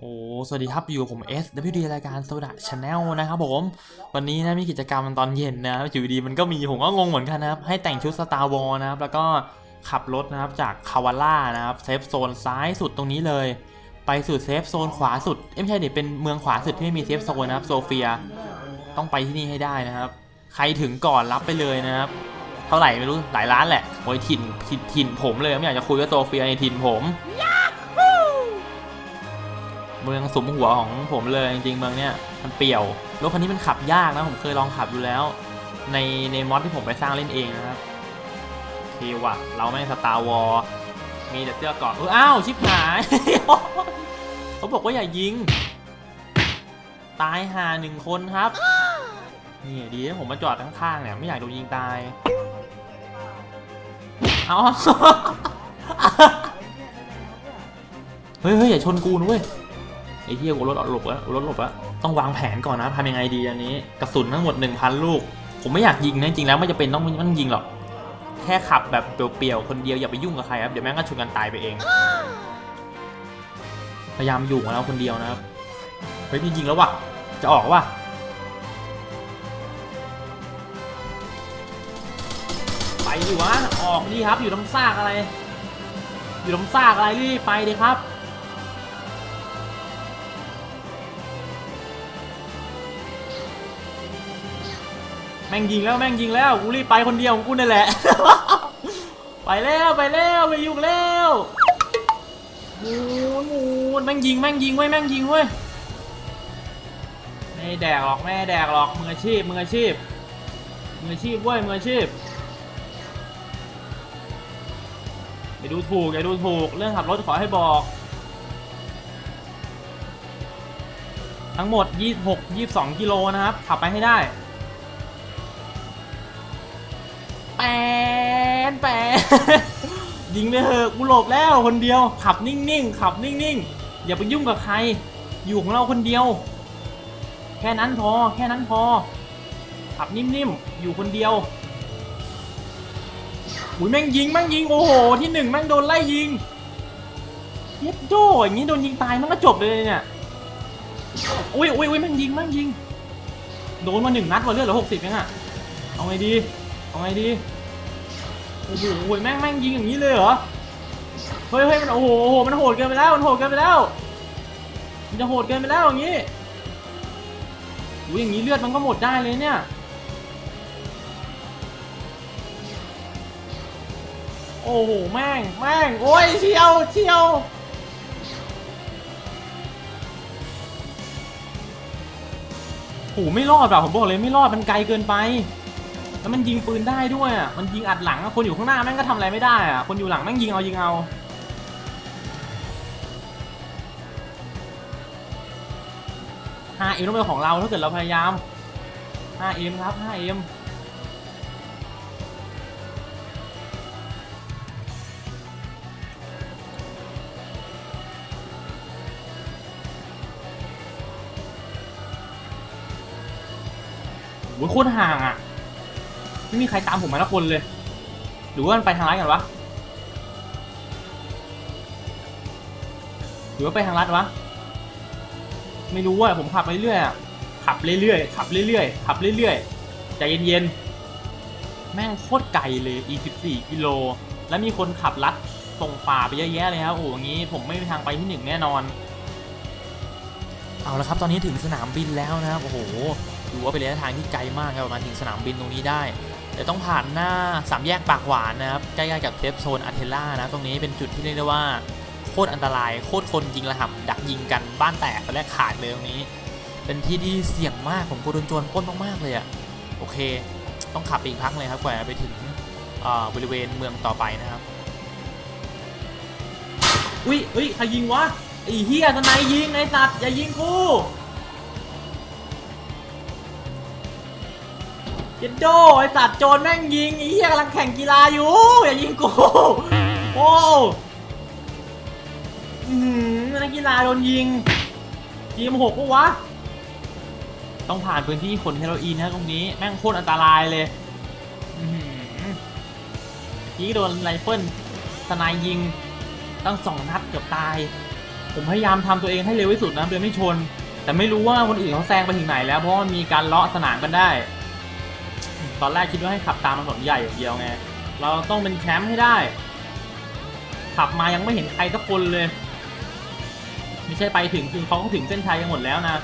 โอ้ สวัสดีครับ อยู่กับผม S W D รายการโซดาชาแนลนะครับผม วันนี้นะมีกิจกรรมตอนเย็นนะอยู่ดีมันก็มีผมก็งงเหมือนกันนะครับ ให้แต่งชุดสตาร์วอลนะครับ แล้วก็ขับรถนะครับจากคาวาล่านะครับเซฟโซนซ้ายสุดตรงนี้เลย ไปสู่เซฟโซนขวาสุด เอ้ไม่ใช่เด็เป็นเมืองขวาสุดที่ไม่มีเซฟโซนนะครับโซเฟีย ต้องไปที่นี่ให้ได้นะครับ ใครถึงก่อนรับไปเลยนะครับ เท่าไหร่ไม่รู้หลายล้านแหละโอ้ยถิ่นถิ่นถิ่นผมเลยไม่อยากจะคุยกับโซเฟียในถิ่นผม เมืองสมหัวของผมเลยจริงๆเมืองเนี้ยมันเปี่ยวรถคันนี้มันขับยากนะผมเคยลองขับดูแล้ว ในในมอดที่ผมไปสร้างเล่นเองนะครับโอเควะเราไม่สตาร์วอลมีแต่เสื้อเกาะเอออ้าวชิบหายเขาบอกว่าอย่ายิง ตายหาหนึ่งคนครับนี่ดีนะผมมาจอดข้างๆเนี่ยไม่อยากโดนยิงตายเอาเฮ้ยเฮ้ยอย่าชนกูนะเว้ย ไอ้เหี้ยกูรถหลบแล้วรถหลบแล้วต้องวางแผนก่อนนะทำยังไงดีอันนี้ กระสุนทั้งหมด 1,000 ลูก ผมไม่อยากยิงนะจริงๆแล้วไม่จะเป็นต้องต้องยิงหรอก แค่ขับแบบเปียวๆ คนเดียวอย่าไปยุ่งกับใครครับ เดี๋ยวแม่งก็ชนกันตายไปเอง พยายามอยู่ของเราคนเดียวนะครับ เฮ้ยพี่ยิงแล้ววะจะออกวะไปดิวะ ออกดิครับ อยู่ตรงซากอะไร อยู่ตรงซากอะไรรีบไปดิครับ ม่งยิงแล้วแม่งยิงแล้วกูรีบไปคนเดียวของกูนี่แหละ ไปแล้วไปแล้วไปยุ่งแล้วหมูนหมูนแม่งยิงแม่งยิงเว้ยแม่งยิงเว้ยไม่แดกหรอกไม่แดกหรอกมืออาชีพมืออาชีพมืออาชีพเว้ยมืออาชีพอย่าดูถูกอย่าดูถูกเรื่องขับรถขอให้บอก ทั้งหมด 26 22 กิโลนะครับ ขับไปให้ได้ นแปนยิงไปเถอะกูหลบแล้วคนเดียว ขับนิ่งๆ ขับนิ่งๆ อย่าไปยุ่งกับใคร อยู่ของเราคนเดียว แค่นั้นพอ แค่นั้นพอ ขับนิ่มๆ อยู่คนเดียวอุ้ยแม่งยิงแม่งยิงโอ้โหที่หนึ่งแม่งโดนไล่ยิงเย็ดโดอย่างนี้โดนยิงตายมันก็จบเลยเนี่ยอุ้ยอุ้ยอุ้ยแม่งยิงแม่งยิงโดนมาหนึ่งนัดว่ะเลือดเหลือหกสิบเองอะเอาไงดี เอาไงดี โอ้โหแม่งแม่งยิงอย่างนี้เลยเหรอ เฮ้ยเฮ้ยมันโอ้โหโอ้โห มันโหดเกินไปแล้ว มันโหดเกินไปแล้ว มันจะโหดเกินไปแล้วอย่างนี้อุ้ยอย่างนี้เลือดมันก็หมดได้เลยเนี่ยโอ้โห แม่ง แม่ง โอ้ยเชียวเชียวโอ้โหไม่รอดแบบผมบอกเลยไม่รอด มันไกลเกินไป แล้วมันยิงปืนได้ด้วยอะมันยิงอัดหลังอะคนอยู่ข้างหน้าแม่งก็ทำอะไรไม่ได้อะคนอยู่หลังแม่งยิงเอายิงเอา 5M ต้องเป็นของเราถ้าเกิดเราพยายาม 5M ครับ 5M โอ้ยโคตรห่างอะ ไม่มีใครตามผมมาละคนเลย หรือว่ามันไปทางลัดกันวะ หรือว่าไปทางลัดวะ ไม่รู้อะผมขับไปเรื่อยอะขับเรื่อยๆขับเรื่อยๆขับเรื่อยๆใจเย็นๆ แม่งโคตรไกลเลยอีก14 กิโล แล้วมีคนขับลัดตรงป่าไปเยอะแยะเลยครับ โอ้โหอย่างนี้ผมไม่มีทางไปที่หนึ่งแน่นอน เอาละครับ ตอนนี้ถึงสนามบินแล้วนะครับ โอ้โห ดูว่าเป็นระยะทางที่ไกลมากครับประมาณถึงสนามบินตรงนี้ได้ แต่ต้องผ่านหน้าสามแยกปากหวานนะครับใกล้ๆกับเซฟโซนอาเทล่านะตรงนี้เป็นจุดที่เรียกได้ว่าโคตรอันตรายโคตรคนยิงระหับดักยิงกันบ้านแตกตอนแรกขาดเลยตรงนี้ เป็นที่ที่เสี่ยงมากผมกลัวโดนโจรปล้นมากๆเลยอะโอเค ต้องขับปอีกพักเลยครับกว่าจะไปถึงบริเวณเมืองต่อไปนะครับอุ้ยอุ้ยใครยิงวะไอ้เฮียทนายยิงไอ้สัตว์อย่ายิงกู เจ็ดโดไอสัตว์โจรแม่งยิงไอ้เหี้ยกำลังแข่งกีฬาอยู่ อย่ายิงกู โอ้อือหือนักกีฬาโดนยิงทีมหกปะวะ ต้องผ่านพื้นที่ขนเฮโรอีนนะตรงนี้ แม่งโคตรอันตรายเลยอือหือยิงโดนไรเฟิลสนายยิงตั้งสองนัดเกือบตาย ผมพยายามทำตัวเองให้เร็วที่สุดนะเพื่อไม่ชน แต่ไม่รู้ว่าคนอื่นเขาแซงไปถึงไหนแล้วเพราะมันมีการเลาะสนามกันได้ ตอนแรกคิดว่าให้ขับตามถนนใหญ่อย่างเดียวไง เราต้องเป็นแชมป์ให้ได้ ขับมายังไม่เห็นใครสักคนเลย ไม่ใช่ไปถึงคือเขาก็ถึงเส้นชัยกันหมดแล้วนะ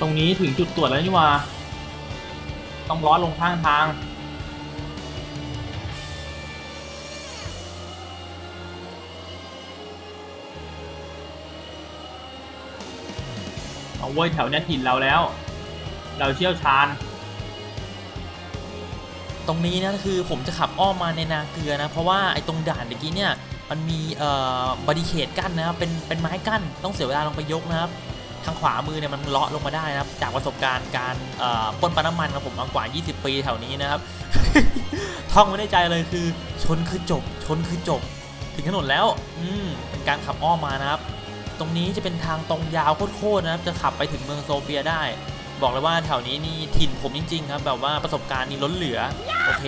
ตรงนี้ถึงจุดตรวจแล้วนี่ว่าต้องล้อลงข้างทางเอาเว้แถวเนี้ยถิ่นเราแล้ว เราเชี่ยวชาญ ตรงนี้นะคือผมจะขับอ้อมมาในนาเกลือนะเพราะว่าไอ้ตรงด่านเมื่อกี้เนี่ยมันมีเอ่อบริเคดกั้นนะครับเป็นเป็นไม้กั้นต้องเสียเวลาลงไปยกนะครับทางขวามือเนี่ยมันเลาะลงมาได้นะครับจากประสบการณ์การเอ่อป้นปาน้ำมันของผมมากว่า 20 ปีแถวนี้นะครับ ท่องไว้ในใจเลยคือ ชนคือจบ ชนคือจบ ถึงถนนแล้วอืมเป็นการขับอ้อมมานะครับ ตรงนี้จะเป็นทางตรงยาวโคตรๆนะครับ จะขับไปถึงเมืองโซเฟียได้ บอกเลยว่าแถวนี้นี่ถิ่นผมจริง ๆ ครับ แบบว่าประสบการณ์นี่ล้นเหลือ โอเค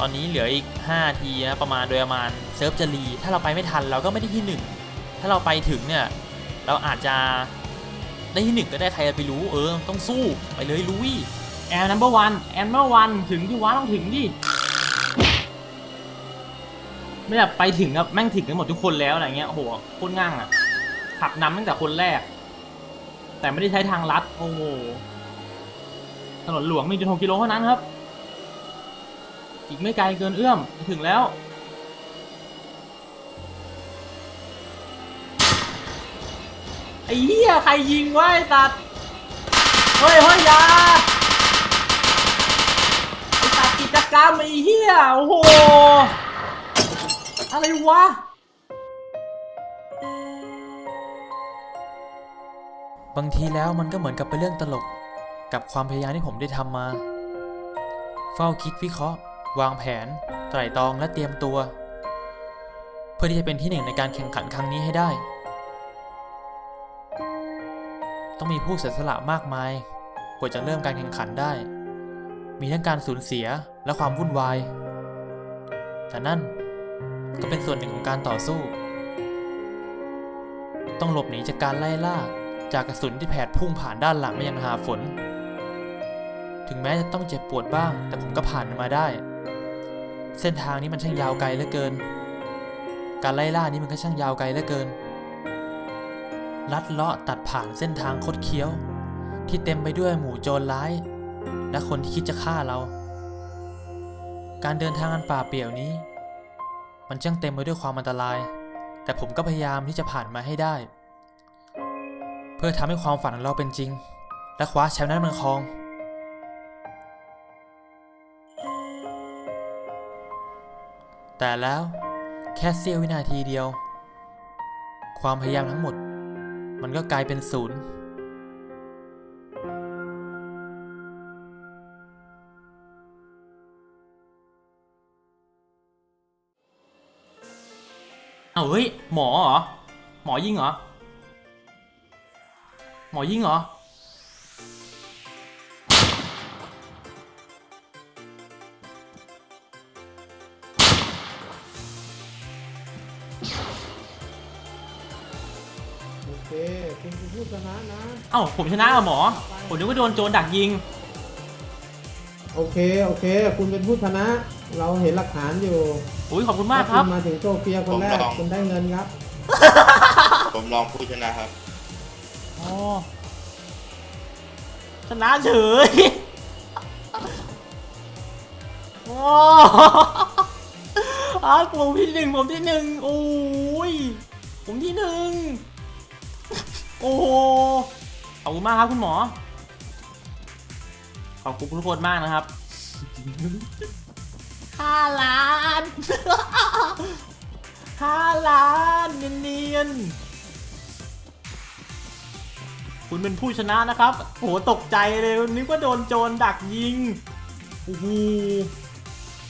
ตอนนี้เหลืออีก 5 ทีนะประมาณโดยประมาณเซิร์ฟจะรี ถ้าเราไปไม่ทันเราก็ไม่ได้ที่ 1 ถ้าเราไปถึงเนี่ยเราอาจจะได้ที่หนึ่งก็ได้ใครจะไปรู้เออ ต้องสู้ไปเลยลุยแอร์นัมเบอร์วันแอร์นัมเบอร์วันถึงที่ว้าต้องถึงดิไม่แบบไปถึงครับแม่งถึงกันหมดทุกคนแล้วอะไรเงี้ยโอ้โหโคตรง่างอะขับนำตั้งแต่คนแรก แต่ไม่ได้ใช้ทางลัด โอ้โหถนนหลวงมี1.6กิโลเท่านั้นครับ อีกไม่ไกลเกินเอื้อมถึงแล้ว ไอ้เหี้ยใครยิงวะไอ้สัตว์ เฮ้ยเฮ้ยยาไอ้สัตว์กิจกรรมไอ้เหี้ย โอ้โห อะไรวะ บางทีแล้วมันก็เหมือนกับเป็นเรื่องตลก กับความพยายามที่ผมได้ทำมา เฝ้าคิดวิเคราะห์ วางแผน ไตร่ตรองและเตรียมตัว เพื่อที่จะเป็นที่หนึ่งในการแข่งขันครั้งนี้ให้ได้ ต้องมีผู้เสียสละมากมาย กว่าจะเริ่มการแข่งขันได้ มีทั้งการสูญเสียและความวุ่นวาย แต่นั่นก็เป็นส่วนหนึ่งของการต่อสู้ ต้องหลบหนีจากการไล่ล่า จากกระสุนที่แผดพุ่งผ่านด้านหลังมายังหาฝน ถึงแม้จะต้องเจ็บปวดบ้าง แต่ผมก็ผ่านมาได้ เส้นทางนี้มันช่างยาวไกลเหลือเกิน การไล่ล่านี้มันก็ช่างยาวไกลเหลือเกิน ลัดเลาะตัดผ่านเส้นทางคดเคี้ยว ที่เต็มไปด้วยหมู่โจรร้าย และคนที่คิดจะฆ่าเรา การเดินทางอันป่าเปี่ยวนี้ มันช่างเต็มไปด้วยความอันตราย แต่ผมก็พยายามที่จะผ่านมาให้ได้ พื่อทำให้ความฝันของเราเป็นจริง และคว้าแชมป์นั้นมันครอง แต่แล้วแค่เสี้ยววินาทีเดียว ความพยายามทั้งหมด มันก็กลายเป็นศูนย์เอาเฮ้ยหมอเหรอ หมอยิงเหรอ หมอยิงเหรอ โอเค คุณเป็นผู้ชนะนะ เอ้าผมชนะเหรอหมอ ผมนึกว่าโดนโจรดักยิง โอเค โอเค คุณเป็นผู้ชนะ เราเห็นหลักฐานอยู่อุ้ยขอบคุณมากครับถ้ณมาถึงโซเฟียคนแรก ผมลอง คุณได้เงินครับ ผมลองผู้ชนะครับอ๋อ ชนะเฉย โอ้อาผมที่หนึ่งผมที่หนึ่งโอ้ย ผมที่หนึ่งโอ้โหขอบคุณมากครับคุณหมอ ขอบคุณทุกคนมากนะครับห้าล้านห้าล้านเนียนๆ คุณเป็นผู้ชนะนะครับ โหตกใจเลยนึกว่าโดนโจรดักยิงโอ้โห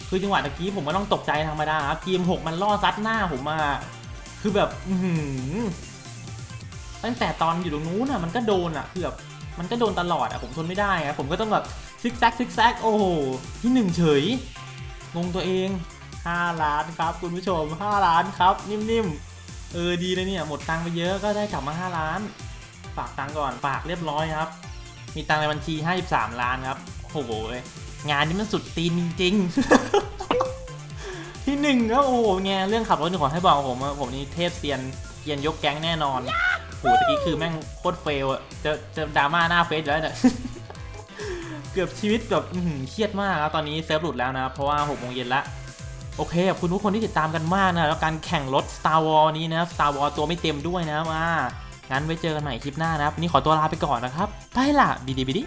คือจังหวะตะกี้ผมก็ต้องตกใจธรรมดาครับทีมหกมันล่อซัดหน้าผมมา คือแบบอืตั้งแต่ตอนอยู่ตรงนู้นอะมันก็โดนอะคือแบบมันก็โดนตลอดอะผมทนไม่ได้อะผมก็ต้องแบบซิกแซกซิกแซกโอ้โหที่หนึ่งเฉยงงตัวเอง5ล้านครับ คุณผู้ชม 5 ล้านครับ นิ่มๆ เออดีเลยเนี่ย หมดตังไปเยอะก็ได้กลับมา 5 ล้าน ฝากตังก่อน ฝากเรียบร้อยครับ มีตังในบัญชี 53 ล้านครับ โอ้โหเว้ยงานนี้มันสุดตีนจริงๆ ที่หนึ่งก็โอ้โหไงเรื่องขับรถนี่ขอให้บอกผมผมนี่เทพเซียนเซียนยกแก๊งแน่นอนโหตะกี้คือแม่งโคตรเฟลอะจะจะดราม่าหน้าเฟซแล้วเนี่ยเกือบชีวิตแบบเครียดมากครับตอนนี้เซิร์ฟหลุดแล้วนะเพราะว่า6โมงเย็นละโอเคขอบคุณทุกคนที่ติดตามกันมากนะแล้วการแข่งรถ Star Wars นี้นะ Star Wars ตัวไม่เต็มด้วยนะมา งั้นไว้เจอกันใหม่คลิปหน้านะครับนนี่ขอตัวลาไปก่อนนะครับ ไปล่ะบิดีบิดี